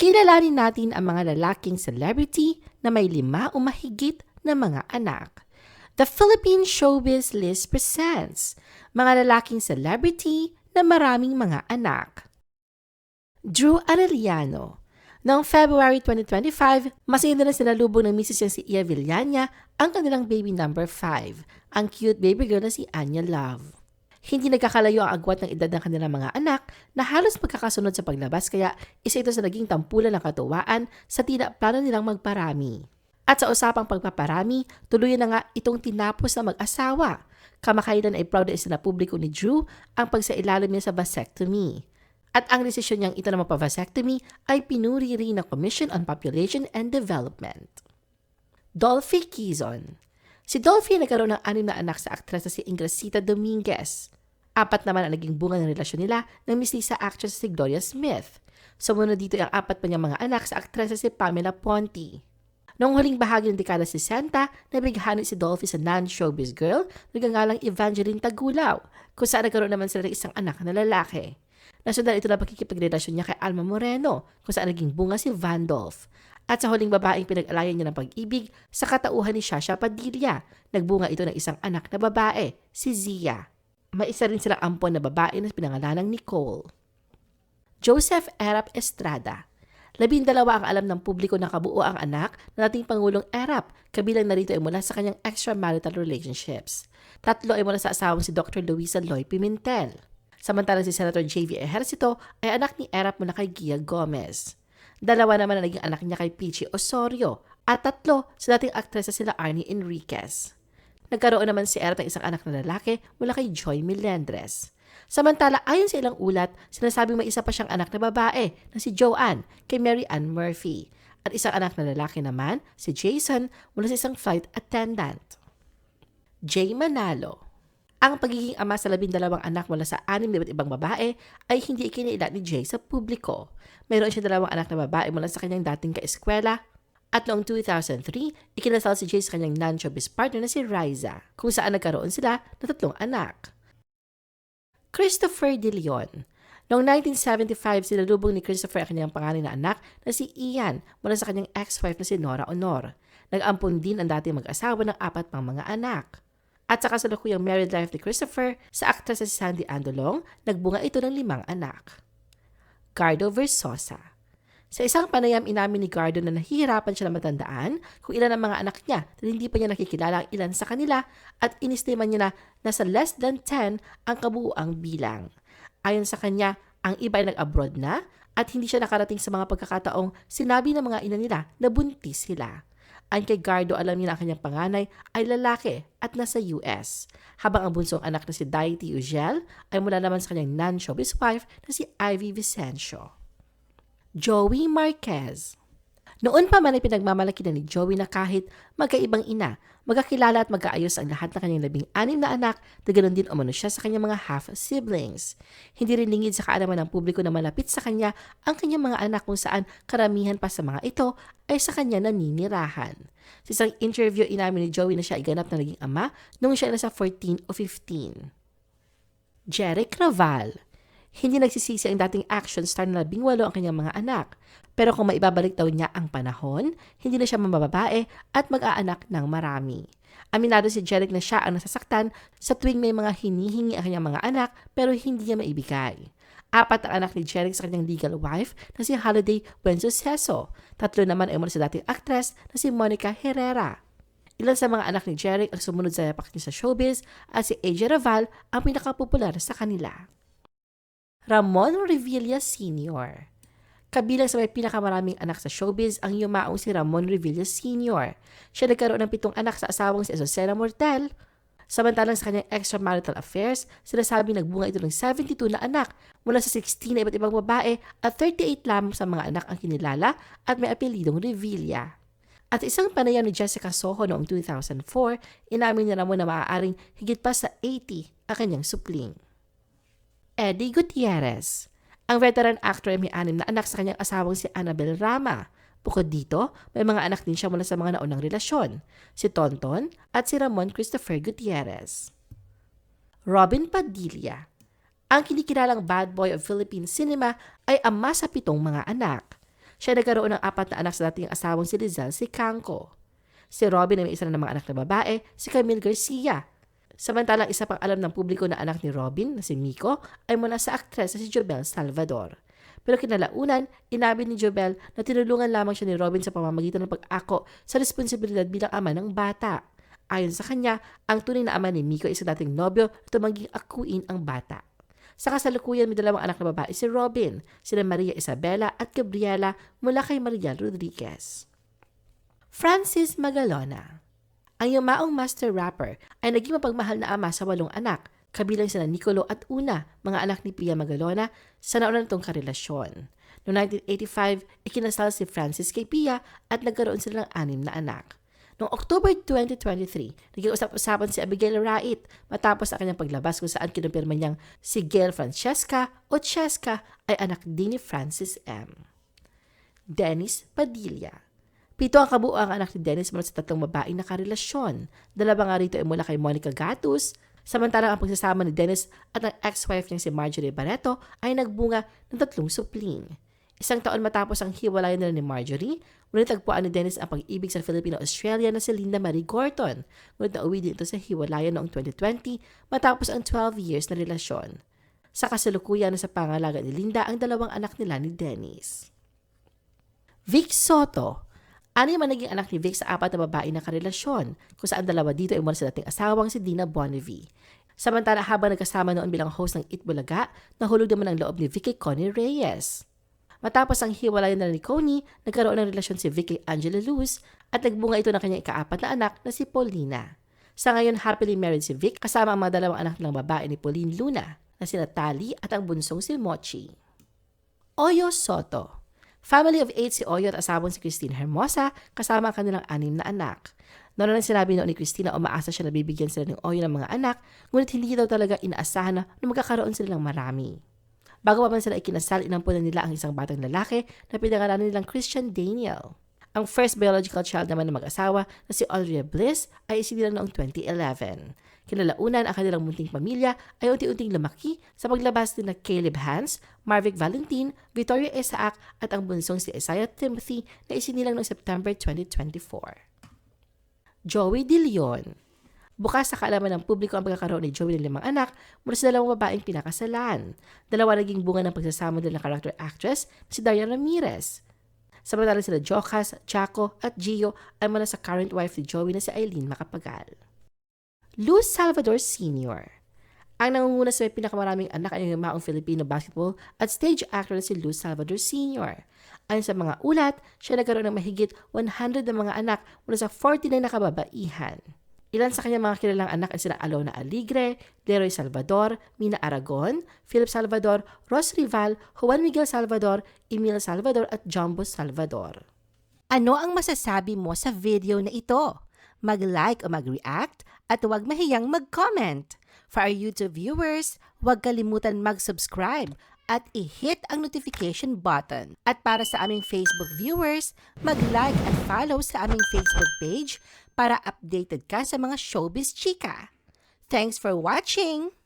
Kilalanin natin ang mga lalaking celebrity na may lima o mahigit na mga anak. The Philippine Showbiz List presents mga lalaking celebrity na maraming mga anak. Drew Arellano Noong February 2025, masaya na sinalubong ng misis niya si Ia Villania ang kanilang baby number 5, ang cute baby girl na si Anya Love. Hindi nagkakalayo ang agwat ng edad ng kanilang mga anak na halos magkakasunod sa paglabas kaya isa ito sa naging tampulan ng katuwaan sa tila plano nilang magparami. At sa usapang pagpaparami, tuluyan na nga itong tinapos na mag-asawa. Kamakailan ay proud na isinapubliko ni Drew ang pagsailalim niya sa vasectomy. At ang desisyon niyang ito na mapavasectomy ay pinuri rin ng Commission on Population and Development. Dolphy Quezon Si Dolphy nagkaroon ng anim na anak sa aktres na si Ingrasita Dominguez. Apat naman ang naging bunga ng relasyon nila ng mistisa actress si Gloria Smith. Sumunod dito ang apat pa niyang mga anak sa aktres na si Pamela Ponti. Noong huling bahagi ng dekada 60, nabighani si Dolphy sa non-showbiz girl, nagangalang Evangeline Tagulaw, kung saan nagkaroon naman sila ng isang anak na lalaki. Nasundan ito na pagkikipagrelasyon niya kay Alma Moreno, kung saan naging bunga si Vandolph. At sa huling babaeng pinag-alayan niya ng pag-ibig, sa katauhan ni Shasha Padilla, nagbunga ito ng isang anak na babae, si Zia. May isa rin silang ampon na babae na pinangalanang Nicole. Joseph Erap Estrada Labindalawa ang alam ng publiko na kabuo ang anak na nating Pangulong Erap, kabilang narito ay mula sa kanyang extramarital relationships. Tatlo ay mula sa asawang si Dr. Luisa Loy Pimentel. Samantalang si Senator J.V. Ejercito ay anak ni Erap mula kay Gia Gomez. Dalawa naman ang naging anak niya kay Pichi Osorio at tatlo sa dating aktres na sila Arnie Enriquez. Nagkaroon naman si Erap ng isang anak na lalaki mula kay Joy Melendres. Samantala, ayon sa ilang ulat, sinasabing may isa pa siyang anak na babae na si Joanne kay Mary Ann Murphy. At isang anak na lalaki naman, si Jason, mula sa isang flight attendant. Jay Manalo ang pagiging ama sa labindalawang anak mula sa anim na iba't ibang babae ay hindi ikiniila ni Jay sa publiko. Mayroon siya dalawang anak na babae mula sa kanyang dating kaeskwela at noong 2003, ikinasal si Jay sa kanyang non-showbiz partner na si Riza, kung saan nagkaroon sila ng tatlong anak. Christopher De Leon Noong 1975, sinalubong ni Christopher ang kanyang panganay na anak na si Ian mula sa kanyang ex-wife na si Nora Honor. Nag-ampon din ang dating mag-asawa ng apat pang mga anak. At sa kasalukuyang married life ni Christopher, sa aktres na si Sandy Andolong, nagbunga ito ng limang anak. Gardo Versosa Sa isang panayam inamin ni Gardo na nahihirapan siya na matandaan kung ilan ang mga anak niya at hindi pa niya nakikilala ang ilan sa kanila at inistima niya na nasa less than 10 ang kabuuang bilang. Ayon sa kanya, ang iba ay nag-abroad na at hindi siya nakarating sa mga pagkakataong sinabi ng mga ina nila na buntis sila. Ayon kay Gardo, alam niya na ang kanyang panganay ay lalaki at nasa US. Habang ang bunsong anak na si Daity Ugel ay mula naman sa kanyang non-showbiz wife na si Ivy Vicencio. Joey Marquez Noon pa man ay pinagmamalaki na ni Joey na kahit magkaibang ina, magkakilala at magkaayos ang lahat ng kanyang labing anim na anak na ganoon din umano siya sa kanyang mga half-siblings. Hindi rin lingid sa kaalaman ng publiko na malapit sa kanya ang kanyang mga anak kung saan karamihan pa sa mga ito ay sa kanya naninirahan. Sa isang interview, inamin ni Joey na siya ay ganap na naging ama nung siya ay nasa 14 o 15. Jeric Raval hindi nagsisisi ang dating action star na labing walo ang kanyang mga anak. Pero kung maibabalik daw niya ang panahon, hindi na siya mamababae at mag-aanak ng marami. Aminado si Jeric na siya ang nasasaktan sa tuwing may mga hinihingi ang kanyang mga anak pero hindi niya maibigay. Apat ang anak ni Jeric sa kanyang legal wife na si Holiday Buenzoseso. Tatlo naman ay mula sa dating actress na si Monica Herrera. Ilan sa mga anak ni Jeric ang sumunod sa yapak niya sa showbiz at si AJ Raval ang pinakapopular sa kanila. Ramon Revilla Sr. Kabilang sa may pinakamaraming anak sa showbiz ang yumaong si Ramon Revilla Sr. Siya nagkaroon ng pitong anak sa asawang si Azucena Mortel. Samantalang sa kanyang extramarital affairs, sinasabi nagbunga ito ng 72 na anak mula sa 16 na iba't ibang babae at 38 lamang sa mga anak ang kinilala at may apelidong Revilla. At isang panayam ni Jessica Soho noong 2004, inamin niya naman na maaaring higit pa sa 80 ang kanyang supling. Eddie Gutierrez. Ang veteran actor ay may anim na anak sa kanyang asawang si Annabel Rama. Bukod dito, may mga anak din siya mula sa mga naunang relasyon, si Tonton at si Ramon Christopher Gutierrez. Robin Padilla. Ang kinikilalang bad boy of Philippine cinema ay ama sa pitong mga anak. siya nagkaroon ng apat na anak sa dating asawang si Lizelle Sicangco. Si Robin ay may isa na ng mga anak na babae, si Camille Garcia. Samantalang isa pang alam ng publiko na anak ni Robin, na si Miko, ay mula sa aktres na si Jobel Salvador. Pero kinalaunan, inabi ni Jobel na tinulungan lamang siya ni Robin sa pamamagitan ng pag-ako sa responsibilidad bilang ama ng bata. Ayon sa kanya, ang tunay na ama ni Miko ay isang dating nobyo na tumangging akuin ang bata. Sa kasalukuyan, may dalawang anak na babae si Robin, sina Maria Isabela at Gabriela mula kay Maria Rodriguez. Francis Magalona Ang yumaong master rapper ay naging mapagmahal na ama sa walong anak, kabilang sina Nicolo at Una, mga anak ni Pia Magalona, sa nauna nitong karelasyon. Noong 1985, ikinasal si Francis kay Pia at nagkaroon sila ng anim na anak. Noong October 2023, naging usap-usapan si Abigail Wright matapos ang kanyang paglabas kung saan kinumpirma niyang si Gail Francesca o Cheska ay anak din ni Francis M. Dennis Padilla Pito ang kabuuang anak ni Dennis mula sa tatlong babaeng nakarelasyon. Dalawa nga rito ay mula kay Monica Gatus, samantalang ang pagsasama ni Dennis at ang ex-wife niyang si Marjorie Barreto ay nagbunga ng tatlong supling. Isang taon matapos ang hiwalayan nila ni Marjorie, ngunit tagpuan ni Dennis ang pag-ibig sa Filipino-Australia na si Linda Marie Gorton, ngunit nauwi din ito sa hiwalayan noong 2020 matapos ang 12 years na relasyon. Sa kasalukuyan na sa pangalaga ni Linda ang dalawang anak nila ni Dennis. Vic Soto Ano yung naging anak ni Vic sa apat na babae na karelasyon, kung saan dalawa dito ay mula sa dating asawang si Dina Bonnevie. Samantala habang nagkasama noon bilang host ng Itbulaga, nahulog naman ang loob ni Vicky Connie Reyes. Matapos ang hiwalayan na ni Connie, nagkaroon ng relasyon si Vicky Angela Luz at nagbunga ito ng kanyang ikaapat na anak na si Paulina. Sa ngayon, happily married si Vic kasama ang mga dalawang anak ng babae ni Pauline Luna na si Natalie at ang bunsong si Mochi. Oyo Soto Family of eight si Oyo at asawang si Christine Hermosa kasama ang kanilang anim na anak. Noon na sinabi noon ni Christina umaasa siya na bibigyan sila ng Oyo ng mga anak, ngunit hindi daw talaga inaasahan na, na magkakaroon sila ng marami. Bago pa man sila ikinasal, inampunan nila ang isang batang lalaki na pinangalanan nilang Christian Daniel. Ang first biological child naman ng mag-asawa na si Audrey Bliss ay isinilang noong 2011. Kinalaunan ang kanilang munting pamilya ay unti-unting lumaki sa paglabas din na Caleb Hans, Marvick Valentin, Victoria Isaac at ang bunsong si Isaiah Timothy na isinilang noong September 2024. Joey De Leon Bukas sa kaalaman ng publiko ang pagkakaroon ni Joey ng limang anak mula sa dalawang babaeng pinakasalan. Dalawa naging bunga ng pagsasama nila ng character actress si Daria Ramirez. Samantala sila Jocas, Chaco at Gio ay mula sa current wife ni Joey na si Eileen Macapagal. Luz Salvador Sr. Ang nangunguna sa may pinakamaraming anak ay ang maong Filipino basketball at stage actor na si Luz Salvador Sr. Ayon sa mga ulat, siya nagkaroon ng mahigit 100 na mga anak mula sa 49 na kababaihan. Ilan sa kanyang mga kilalang anak ay sina Alona Aligre, Leroy Salvador, Mina Aragon, Philip Salvador, Ros Rival, Juan Miguel Salvador, Emil Salvador at Jumbo Salvador. Ano ang masasabi mo sa video na ito? Mag-like o mag-react at huwag mahiyang mag-comment. For our YouTube viewers, huwag kalimutan mag-subscribe at i-hit ang notification button. At para sa aming Facebook viewers, mag-like at follow sa aming Facebook page para updated ka sa mga showbiz chika. Thanks for watching!